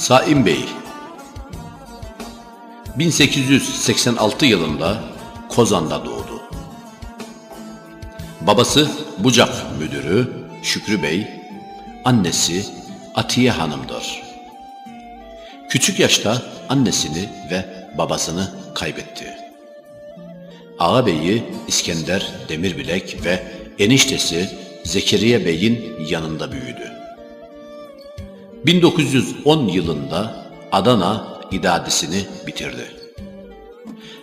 Saim Bey 1886 yılında Kozan'da doğdu. Babası Bucak Müdürü Şükrü Bey, annesi Atiye Hanım'dır. Küçük yaşta annesini ve babasını kaybetti. Ağabeyi İskender Demirbilek ve eniştesi Zekeriya Bey'in yanında büyüdü. 1910 yılında Adana İdadisini bitirdi.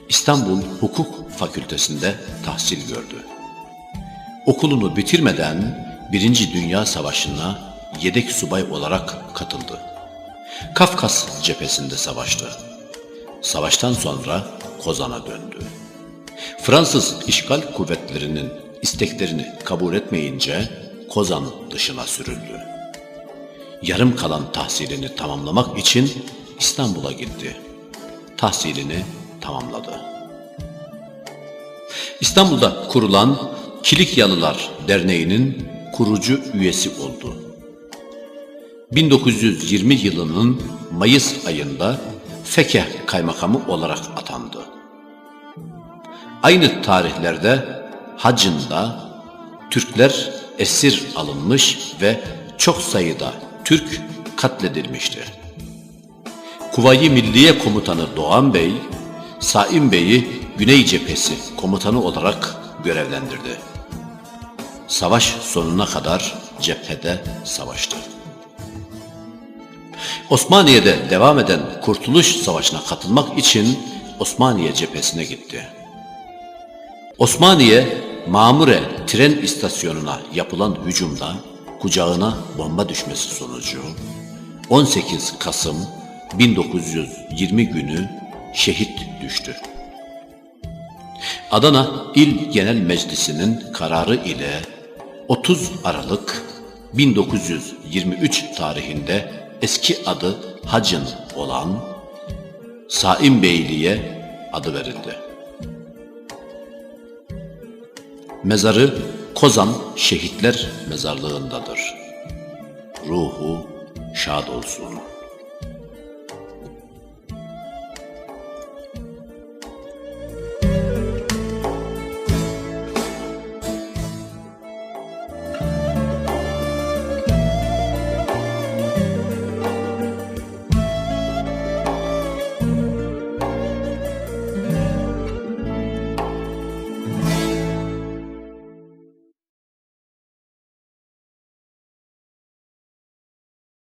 İstanbul Hukuk Fakültesinde tahsil gördü. Okulunu bitirmeden Birinci Dünya Savaşı'na yedek subay olarak katıldı. Kafkas cephesinde savaştı. Savaştan sonra Kozan'a döndü. Fransız işgal kuvvetlerinin isteklerini kabul etmeyince Kozan dışına sürüldü. Yarım kalan tahsilini tamamlamak için İstanbul'a gitti. Tahsilini tamamladı. İstanbul'da kurulan Kilikyalılar Derneği'nin kurucu üyesi oldu. 1920 yılının Mayıs ayında Fekeh Kaymakamı olarak atandı. Aynı tarihlerde Hacın'da Türkler esir alınmış ve çok sayıda Türk katledilmişti. Kuvayi Milliye Komutanı Doğan Bey, Saim Bey'i Güney Cephesi komutanı olarak görevlendirdi. Savaş sonuna kadar cephede savaştı. Osmaniye'de devam eden Kurtuluş Savaşı'na katılmak için Osmaniye cephesine gitti. Osmaniye Mamure tren istasyonuna yapılan hücumda kucağına bomba düşmesi sonucu 18 Kasım 1920 günü şehit düştü. Adana İl Genel Meclisi'nin kararı ile 30 Aralık 1923 tarihinde eski adı Hacın olan Saim Beyliğe adı verildi. Mezarı Kozan Şehitler Mezarlığındadır. Ruhu şad olsun.